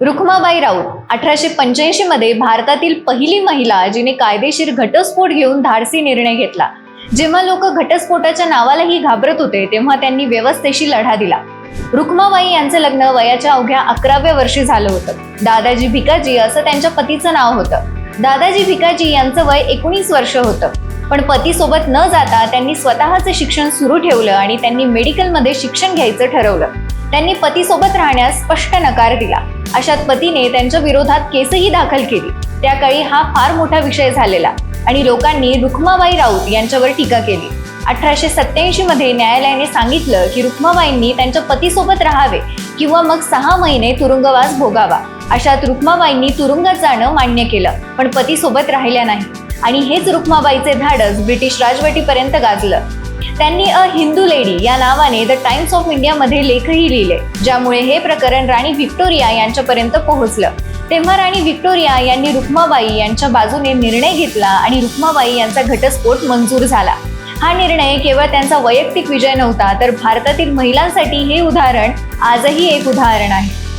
रुक्माबाई राऊत अठराशे पंच्याऐंशी मध्ये भारतातील पहिली महिला जिने कायदेशीर घटस्फोट घेऊन धाडसी निर्णय घेतला. जेव्हा लोक घटस्फोटाच्या नावालाही घाबरत होते तेव्हा त्यांनी व्यवस्थेशी लढा दिला. रुक्माबाई यांचं लग्न वयाच्या अवघ्या अकराव्या वर्षी झालं होतं. दादाजी भिकाजी असं त्यांच्या पतीचं नाव होतं. दादाजी भिकाजी यांचं वय एकोणीस वर्ष होतं. पण पतीसोबत न जाता त्यांनी स्वतःचं शिक्षण सुरू ठेवलं आणि त्यांनी मेडिकलमध्ये शिक्षण घ्यायचं ठरवलं. त्यांनी पतीसोबत राहण्यास स्पष्ट नकार दिला. अशात पतीने त्यांच्या विरोधात केसही दाखल केली. त्या काळी हा फार मोठा विषय झालेला आणि लोकांनी रुक्माबाई राऊत यांच्यावर टीका केली. अठराशे सत्याऐंशी मध्ये न्यायालयाने सांगितलं की रुक्माबाईंनी त्यांच्या पतीसोबत राहावे किंवा मग सहा महिने तुरुंगवास भोगावा. अशात रुक्माबाईंनी तुरुंगात जाणं मान्य केलं पण पतीसोबत राहिल्या नाही. आणि हेच रुक्माबाईचे धाडस ब्रिटिश राजवटीपर्यंत गाजलं. त्यांनी अ हिंदू लेडी या नावाने द टाइम्स ऑफ इंडियामध्ये लेखही लिहिले ज्यामुळे हे प्रकरण राणी व्हिक्टोरिया यांच्यापर्यंत पोहोचलं. तेव्हा राणी व्हिक्टोरिया यांनी रुक्माबाई यांच्या बाजूने निर्णय घेतला आणि रुक्माबाई यांचा घटस्फोट मंजूर झाला. हा निर्णय केवळ त्यांचा वैयक्तिक विजय नव्हता तर भारतातील महिलांसाठी हे उदाहरण आजही एक उदाहरण आहे.